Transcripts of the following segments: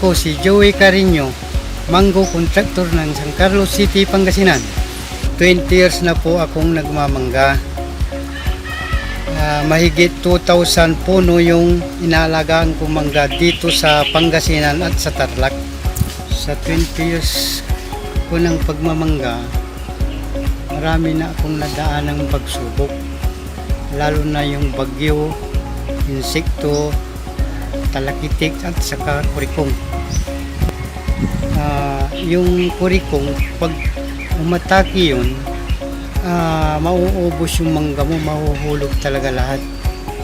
Ako si Joey Carino, Mango Contractor ng San Carlos City, Pangasinan. 20 years na po akong nagmamangga. Ah, mahigit 2,000 puno yung inaalagaan kong mangga dito sa Pangasinan at sa Tarlac. Sa 20 years ko ng pagmamangga, marami na akong nadaan ng pagsubok. Lalo na yung bagyo, insekto, talakitik at saka kurikong. Ah, yung kurikong, pag umatake yun, ah, mauubos yung mangga mo, mahuhulog talaga lahat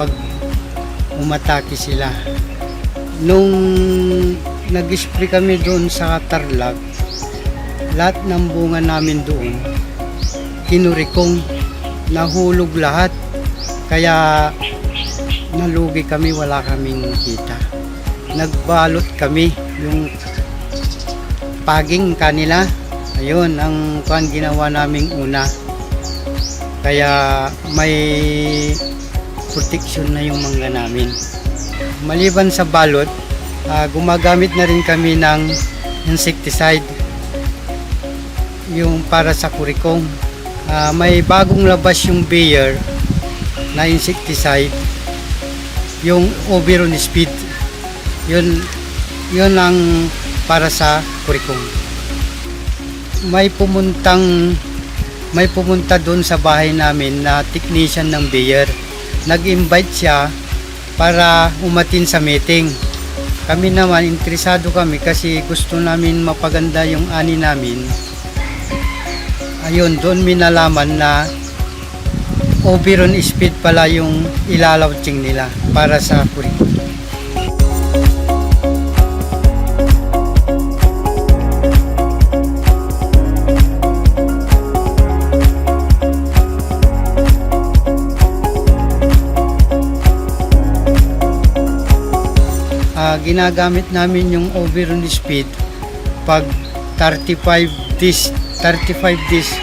pag umatake sila. Nung nag-spray kami doon sa Tarlac, lahat ng bunga namin doon, kinurikong, nahulog lahat. Kaya nalugi kami, wala kaming kita. Nagbalot kami, yung paging kanila. Ayun, ang kuan ginawa naming una. Kaya may protection na yung mangga namin. Maliban sa balot, ah, gumagamit na rin kami ng insecticide yung para sa kurikong. Ah, may bagong labas yung Bayer na insecticide yung Oberon Speed. Yun, yun ang para sa kurikong. May pumuntang may pumunta doon sa bahay namin na technician ng Bayer. Nag-invite siya para umatin sa meeting. Kami naman, interesado kami kasi gusto namin mapaganda yung ani namin. Ayun, doon minalaman na Oberon Speed pala yung ilalawching nila para sa kurikong. Ah, ginagamit namin yung Oberon speed pag 35 days 35 days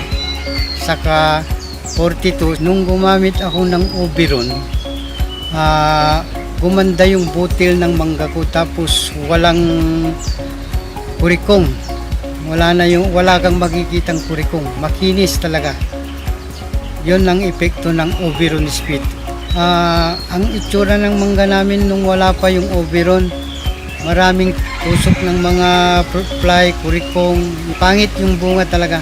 saka 42 nung gumamit ako ng Oberon ah, gumanda yung butil ng mangga ko tapos walang kurikong. Wala na yung wala kang makikitang kurikong. Makinis talaga. Yon ang epekto ng Oberon speed. Ah, ang itsura ng mangga namin nung wala pa yung Oberon, maraming tusok ng mga fruit fly, kurikong, pangit yung bunga talaga.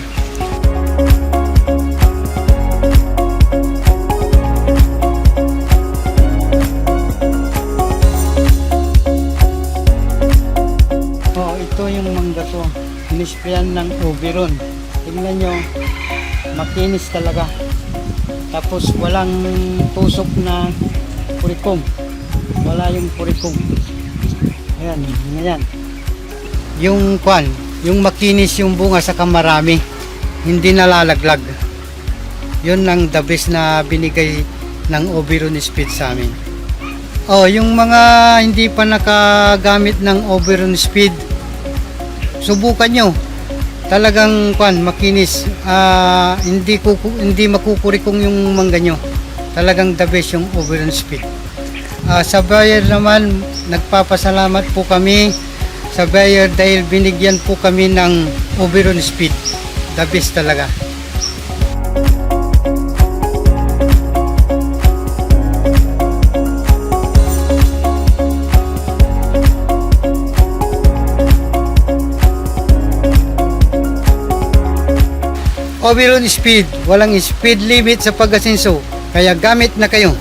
Inisprayan ng Oberon. Tingnan nyo, makinis talaga. Tapos walang tusok na purikong. Wala yung purikong. Ayan, ayan. Yung kwan, yung makinis yung bunga sa marami. Hindi nalalaglag. Yun ang the best na binigay ng Oberon Speed sa amin. Oh, yung mga hindi pa nakagamit ng Oberon Speed, subukan nyo talagang kwan makinis. Ah, hindi ko hindi makukurikong yung mangga nyo. Talagang the best yung Oberon Speed. Ah, sa buyer naman nagpapasalamat po kami. Sa buyer dahil binigyan po kami ng Oberon Speed. The best talaga Oberon Speed walang speed limit sa pag-asenso kaya gamit na kayo